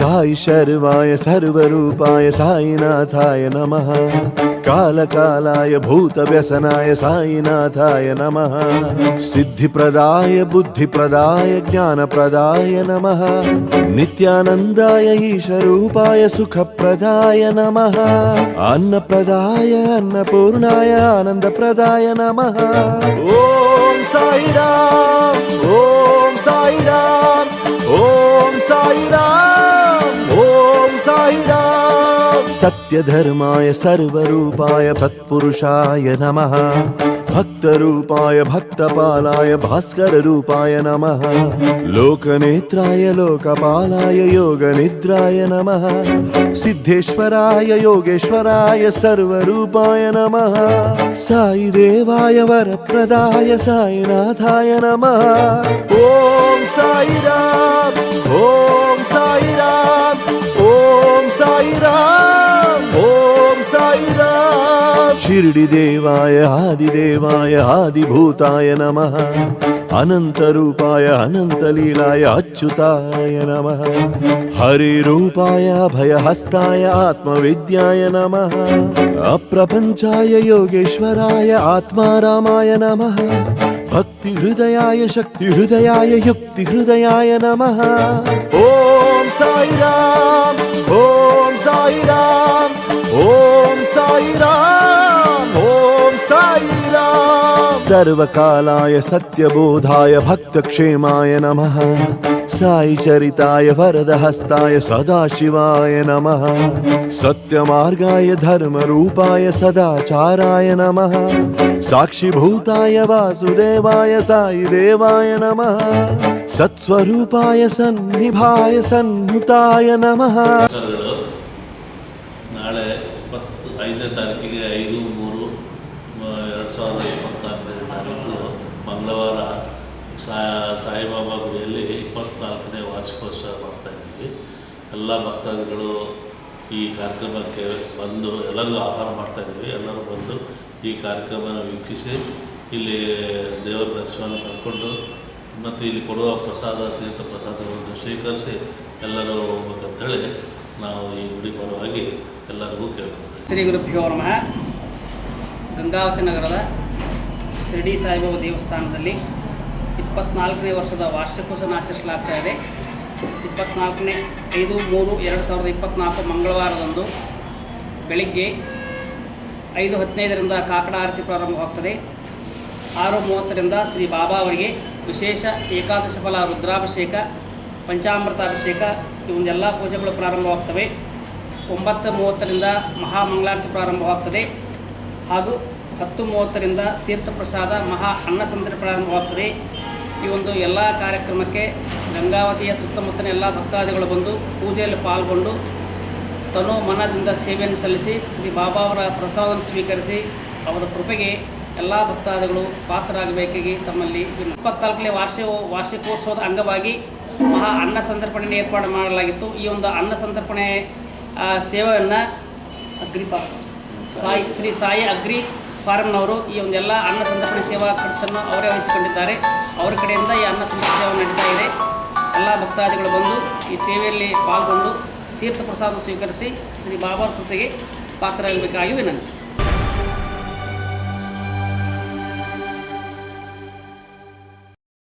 సాయి శర్వాయ సర్వరూపాయ సాయినాథాయ నమ. కాలకాలాయ భూత వ్యసనాయ సాయినాథాయ నమ. సిద్ధిప్రదాయ బుద్ధిప్రదాయ జ్ఞానప్రదాయ నమ. నిత్యానందాయ ఈశరూపాయ సుఖప్రదాయ నమ. అన్నప్రదాయ అన్నపూర్ణాయ ఆనందప్రదాయ నమ. ఓం సాయిరామ్ ఓం సాయిరామ్ ఓం సాయిరామ్ సత్యధర్మాయ సర్వరూపాయ తత్పురుషాయ నమ. భక్తరూపాయ భక్తపాలాయ భాస్కర రూపాయ నమ. లోకనేత్రాయ లోకపాలాయ యోగ నిద్రాయ నమ. సిద్ధేశ్వరాయ యోగేశ్వరాయ సర్వరూపాయ నమ. సాయి దేవాయ వరప్రదాయ సాయినాథాయ నమః. సాయిరామ్ షిరిడి దేవాయ ఆదిదేవాయ ఆదిభూతాయ నమః. అనంతరూపాయ అనంతలీలాయ అచ్యుతాయ నమః. హరిరూపాయ అభయహస్తాయ ఆత్మవిద్యాయ నమః. అప్రపంచాయ యోగేశ్వరాయ ఆత్మారామాయ నమః. భక్తి హృదయాయ శక్తి హృదయాయ సాయిరామ్ ఓం సాయిరామ్ సర్వకాలాయ సత్యబోధాయ భక్తక్షేమాయ నమ సాయి చరితాయ వరదహస్తాయ సదాశివాయ నమ సత్యమార్గాయ ధర్మరూపాయ సదాచారాయ నమ సాక్షిభూతాయ వాసుదేవాయ సాయిదేవాయ నమ సత్స్వరూపాయ సన్నిభాయ సన్నితాయ నమ ಐದನೇ ತಾರೀಕಿಗೆ ಐದು, ಮೂರು ಎರಡು ಸಾವಿರದ ಇಪ್ಪತ್ತ್ನಾಲ್ಕನೇ ತಾರೀಕು ಮಂಗಳವಾರ ಸಾಯಿಬಾಬಾ ಗುಡಿಯಲ್ಲಿ ಇಪ್ಪತ್ನಾಲ್ಕನೇ ವಾರ್ಷಿಕೋತ್ಸವ ಮಾಡ್ತಾ ಇದ್ದೀವಿ. ಎಲ್ಲ ಭಕ್ತಾದಿಗಳು ಈ ಕಾರ್ಯಕ್ರಮಕ್ಕೆ ಬಂದು ಎಲ್ಲರಿಗೂ ಆಹ್ವಾನ ಮಾಡ್ತಾ ಇದ್ದೀವಿ. ಎಲ್ಲರೂ ಬಂದು ಈ ಕಾರ್ಯಕ್ರಮನ ವೀಕ್ಷಿಸಿ ಇಲ್ಲಿ ದೇವರ ದರ್ಶನ ಪಡ್ಕೊಂಡು ಮತ್ತು ಇಲ್ಲಿ ಕೊಡುವ ಪ್ರಸಾದ, ತೀರ್ಥ ಪ್ರಸಾದಗಳನ್ನು ಸ್ವೀಕರಿಸಿ ಎಲ್ಲರೂ ಹೋಗ್ಬೇಕಂತೇಳಿ ನಾವು ಈ ಗುಡಿ ಪರವಾಗಿ ಎಲ್ಲರಿಗೂ ಕೇಳ್ಕೊಳ್ತೇವೆ. ಶ್ರೀ ಗುರುಭ್ಯೋ ನಮಃ. ಗಂಗಾವತಿ ನಗರದ ಶಿರಡಿ ಸಾಯಿಬಾಬಾ ದೇವಸ್ಥಾನದಲ್ಲಿ ಇಪ್ಪತ್ನಾಲ್ಕನೇ ವರ್ಷದ ವಾರ್ಷಿಕೋತ್ಸವ ಆಚರಿಸಲಾಗ್ತಾ ಇದೆ. ಇಪ್ಪತ್ನಾಲ್ಕನೇ ಐದು ಮೂರು ಎರಡು ಸಾವಿರದ ಇಪ್ಪತ್ನಾಲ್ಕು ಮಂಗಳವಾರದಂದು ಬೆಳಿಗ್ಗೆ ಐದು ಹದಿನೈದರಿಂದ ಕಾಕಡ ಆರತಿ ಪ್ರಾರಂಭವಾಗ್ತದೆ. ಆರು ಮೂವತ್ತರಿಂದ ಶ್ರೀ ಬಾಬಾ ಅವರಿಗೆ ವಿಶೇಷ ಏಕಾದಶ ಫಲ, ರುದ್ರಾಭಿಷೇಕ, ಪಂಚಾಮೃತಾಭಿಷೇಕ ಇವನ್ನೆಲ್ಲ ಪೂಜೆಗಳು ಪ್ರಾರಂಭವಾಗ್ತವೆ. ಒಂಬತ್ತು ಮೂವತ್ತರಿಂದ ಮಹಾಮಂಗಳಾರತಿ ಪ್ರಾರಂಭವಾಗ್ತದೆ. ಹಾಗೂ ಹತ್ತು ಮೂವತ್ತರಿಂದ ತೀರ್ಥಪ್ರಸಾದ ಮಹಾ ಅನ್ನ ಸಂತರಿ ಪ್ರಾರಂಭವಾಗ್ತದೆ. ಈ ಒಂದು ಎಲ್ಲ ಕಾರ್ಯಕ್ರಮಕ್ಕೆ ಗಂಗಾವತಿಯ ಸುತ್ತಮುತ್ತಲಿನ ಎಲ್ಲ ಭಕ್ತಾದಿಗಳು ಬಂದು ಪೂಜೆಯಲ್ಲಿ ಪಾಲ್ಗೊಂಡು ತನು ಮನದಿಂದ ಸೇವೆಯನ್ನು ಸಲ್ಲಿಸಿ ಶ್ರೀ ಬಾಬಾ ಅವರ ಪ್ರಸಾದವನ್ನು ಸ್ವೀಕರಿಸಿ ಅವರ ಕೃಪೆಗೆ ಎಲ್ಲ ಭಕ್ತಾದಿಗಳು ಪಾತ್ರರಾಗಬೇಕಾಗಿ ತಮ್ಮಲ್ಲಿ ಇಪ್ಪತ್ನಾಲ್ಕನೇ ವಾರ್ಷಿಕ ವಾರ್ಷಿಕೋತ್ಸವದ ಅಂಗವಾಗಿ ಮಹಾ ಅನ್ನ ಸಂತರ್ಪಣೆಯನ್ನು ಏರ್ಪಾಡು ಮಾಡಲಾಗಿತ್ತು. ಈ ಒಂದು ಅನ್ನ ಸಂತರ್ಪಣೆ ಆ, ಸೇವೆಯನ್ನು ಅಗ್ರಿ ಫಾ ಸಾಯಿ ಶ್ರೀ ಸಾಯಿ ಅಗ್ರಿ ಫಾರ್ಮ್ನವರು ಈ ಒಂದೆಲ್ಲ ಅನ್ನ ಸಂತರ್ಪಣೆ ಸೇವಾ ಖರ್ಚನ್ನು ಅವರೇ ವಹಿಸಿಕೊಂಡಿದ್ದಾರೆ. ಅವರ ಕಡೆಯಿಂದ ಈ ಅನ್ನ ಸಂತರ್ಪಣೆ ಸೇವೆ ನಡೀತಾ ಇದೆ. ಎಲ್ಲ ಭಕ್ತಾದಿಗಳು ಬಂದು ಈ ಸೇವೆಯಲ್ಲಿ ಪಾಲ್ಗೊಂಡು ತೀರ್ಥ ಪ್ರಸಾದ ಸ್ವೀಕರಿಸಿ ಶ್ರೀ ಬಾಬಾ ಕೃತಿಗೆ ಪಾತ್ರರಾಗಬೇಕಾಗಿ ವಿನಂತಿ.